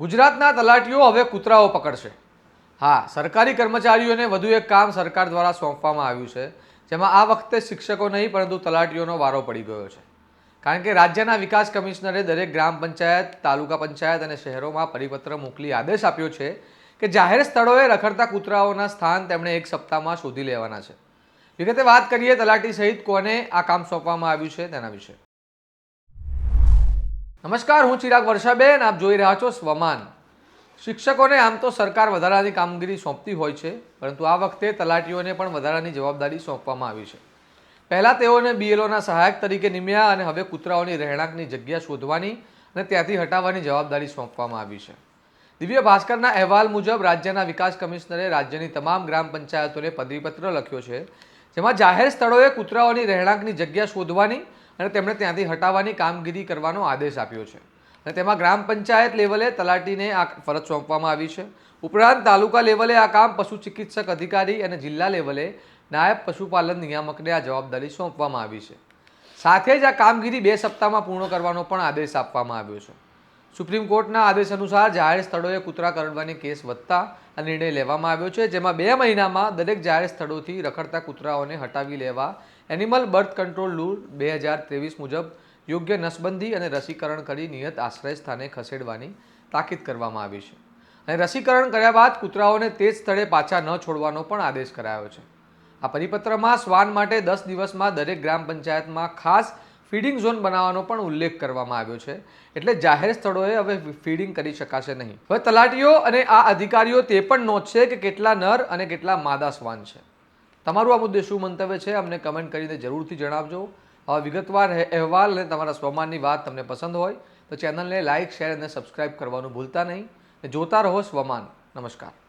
ગુજરાતના તલાટીઓ હવે કૂતરાઓ પકડશે. હા, સરકારી કર્મચારીઓને વધુ એક કામ સરકાર દ્વારા સોંપવામાં આવ્યું છે, જેમાં આ વખતે શિક્ષકો નહીં, પરંતુ તલાટીઓનો વારો પડી ગયો છે. કારણ કે રાજ્યના વિકાસ કમિશનરે દરેક ગ્રામ પંચાયત, તાલુકા પંચાયત અને શહેરોમાં પરિપત્ર મોકલી આદેશ આપ્યો છે કે જાહેર સ્થળોએ રખડતા કૂતરાઓના સ્થાન તેમણે એક સપ્તાહમાં શોધી લેવાના છે. વિગતે વાત કરીએ, તલાટી સહિત કોને આ કામ સોંપવામાં આવ્યું છે તેના વિશે. નમસ્કાર, હું ચિરાગ વર્ષાબેન, આપ જોઈ રહ્યા છો સ્વમાન. શિક્ષકોને આમ તો સરકાર વધારાની કામગીરી સોંપતી હોય છે, પરંતુ આ વખતે તલાટીઓને પણ વધારાની જવાબદારી સોંપવામાં આવી છે. પહેલાં તેઓને બીએલઓના સહાયક તરીકે નિમ્યા અને હવે કૂતરાઓની રહેણાંકની જગ્યા શોધવાની અને ત્યાંથી હટાવવાની જવાબદારી સોંપવામાં આવી છે. દિવ્ય ભાસ્કરના અહેવાલ મુજબ રાજ્યના વિકાસ કમિશનરે રાજ્યની તમામ ગ્રામ પંચાયતોને પદવીપત્ર લખ્યો છે, જેમાં જાહેર સ્થળોએ કૂતરાઓની રહેણાંકની જગ્યા શોધવાની અને તેમણે ત્યાંથી હટાવવાની કામગીરી કરવાનો આદેશ આપ્યો છે. અને તેમાં ગ્રામ પંચાયત લેવલે તલાટીને આ ફરજ સોંપવામાં આવી છે. ઉપરાંત તાલુકા લેવલે આ કામ પશુ ચિકિત્સક અધિકારી અને જિલ્લા લેવલે નાયબ પશુપાલન નિયામકને આ જવાબદારી સોંપવામાં આવી છે. સાથે જ આ કામગીરી બે સપ્તાહમાં પૂર્ણ કરવાનો પણ આદેશ આપવામાં આવ્યો છે. સુપ્રીમ કોર્ટના આદેશ અનુસાર જાહેર સ્થળોએ કૂતરા કરડવાની કેસ વધતા આ નિર્ણય લેવામાં આવ્યો છે, જેમાં બે મહિનામાં દરેક જાહેર સ્થળોથી રખડતા કૂતરાઓને હટાવી લેવા, એનિમલ બર્થ કંટ્રોલ રૂલ બે હજાર ત્રેવીસ મુજબ યોગ્ય નસબંધી અને રસીકરણ કરી નિયત આશ્રય સ્થાને ખસેડવાની તાકીદ કરવામાં આવી છે. અને રસીકરણ કર્યા બાદ કૂતરાઓને તે જ સ્થળે પાછા ન છોડવાનો પણ આદેશ કરાયો છે. આ પરિપત્રમાં શ્વાન માટે દસ દિવસમાં દરેક ગ્રામ પંચાયતમાં ખાસ ફીડિંગ ઝોન બનાવવાનો પણ ઉલ્લેખ કરવામાં આવ્યો છે. એટલે જાહેર સ્થળોએ હવે ફીડિંગ કરી શકાશે નહીં. હવે તલાટીઓ અને આ અધિકારીઓ તે પણ નોંધશે કે કેટલા નર અને કેટલા માદા શ્વાન છે. તમારું આ મુદ્દે શું મંતવ્ય છે અમને કમેન્ટ કરીને જરૂરથી જણાવજો. આવા વિગતવાર અહેવાલ અને તમારા સ્વમાનની વાત તમને પસંદ હોય તો ચેનલને લાઇક, શેર અને સબસ્ક્રાઇબ કરવાનું ભૂલતા નહીં. જોતા રહો સ્વમાન. નમસ્કાર.